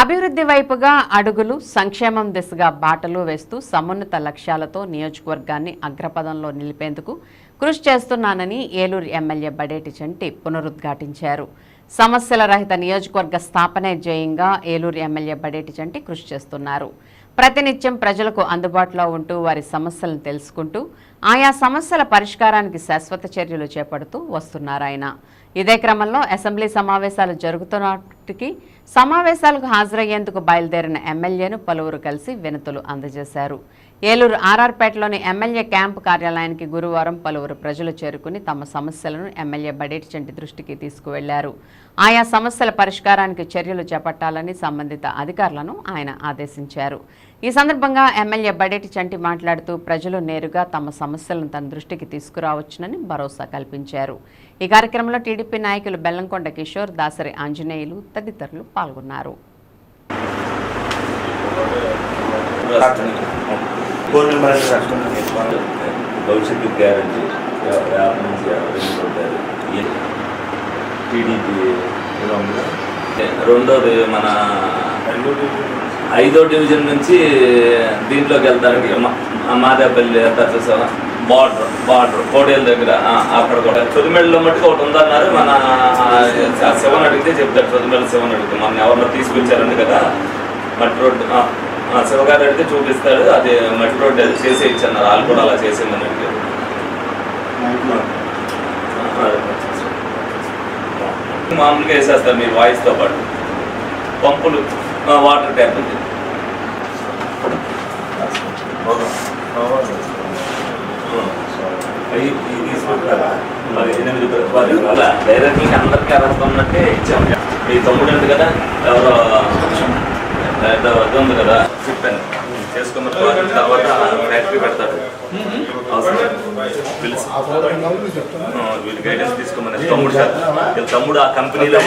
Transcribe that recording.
అభివృద్ధి వైపుగా అడుగులు సంక్షేమం దిశగా బాటలు వేస్తూ సమున్నత లక్ష్యాలతో నియోజకవర్గాన్ని అగ్రపదంలో నిలిపేందుకు కృషి చేస్తున్నానని ఏలూరు ఎమ్మెల్యే బడేటి చంటి పునరుద్ఘాటించారు. సమస్యల రహిత నియోజకవర్గ స్థాపనే జయంగా Eluru M L A Badeti Chanti కృషి చేస్తున్నారు. ప్రతినిత్యం ప్రజలకు అందుబాటులో ఉంటూ వారి సమస్యలను తెలుసుకుంటూ ఆయా సమస్యల పరిష్కారానికి శాశ్వత చర్యలు చేపడుతూ వస్తున్నారాయన ఇదే క్రమంలో అసెంబ్లీ సమావేశాలు జరుగుతున్నటికి సమావేశాలకు హాజరయ్యేందుకు బయలుదేరిన ఎమ్మెల్యేను పలువురు కలిసి వినతులు అందజేశారు. ఏలూరు ఆర్ఆర్పేటలోని ఎమ్మెల్యే క్యాంపు కార్యాలయానికి గురువారం పలువురు ప్రజలు చేరుకుని తమ సమస్యలను ఎమ్మెల్యే బడేటిచంటి దృష్టికి తీసుకువెళ్ళారు. ఆయా సమస్యల పరిష్కారానికి చర్యలు చేపట్టాలని సంబంధిత అధికారులను ఆయన ఆదేశించారు. ఈ సందర్భంగా ఎమ్మెల్యే బడేటి చంటి మాట్లాడుతూ ప్రజలు నేరుగా తమ సమస్యలను తన దృష్టికి తీసుకురావచ్చునని భరోసా కల్పించారు. ఈ కార్యక్రమంలో టీడీపీ నాయకులు బెల్లంకొండ కిషోర్ దాసరి ఆంజనేయులు తదితరులు పాల్గొన్నారు. భవిష్యత్తు గ్యారంటీ. యాభై నుంచి యాభై టీడీపీ రెండోది మన ఐదో డివిజన్ నుంచి దీంట్లోకి వెళ్తారు. మాదేపల్లి వెళ్తారు చూసావా బార్డర్ బార్డర్ కోడేల దగ్గర అక్కడ కూడా. చొదిమెళ్ళలో మట్టుకు ఒకటి ఉందన్నారు. మన శివన్ అడిగితే చెప్తారు. చొదిమెళ్ళ శివన్ అడిగితే. మన ఎవరినో తీసుకొచ్చారండి కదా. మట్టి రోడ్డు శివగారు అడిగితే చూపిస్తాడు. అది మట్టి రోడ్డు అది చేసే ఇచ్చన్నారు వాళ్ళు కూడా అలా చేసిందని అడిగారు. మామూలుగా వేసేస్తారు మీరు వాయిస్తో పాటు. పంపులు వాటర్ ట్యాప్ ఎనిమిది డైరెక్ట్ మీకు అందరికీ అర్హత ఉన్నట్టే ఇచ్చాము మీ తమ్ముడు ఉంది కదా ఎవరో ఉంది కదా చెప్పాను. చేసుకున్న తర్వాత ఫ్యాక్టరీ గైడెన్స్ తీసుకోమని తమ్ముడు సార్. తమ్ముడు ఆ కంపెనీలో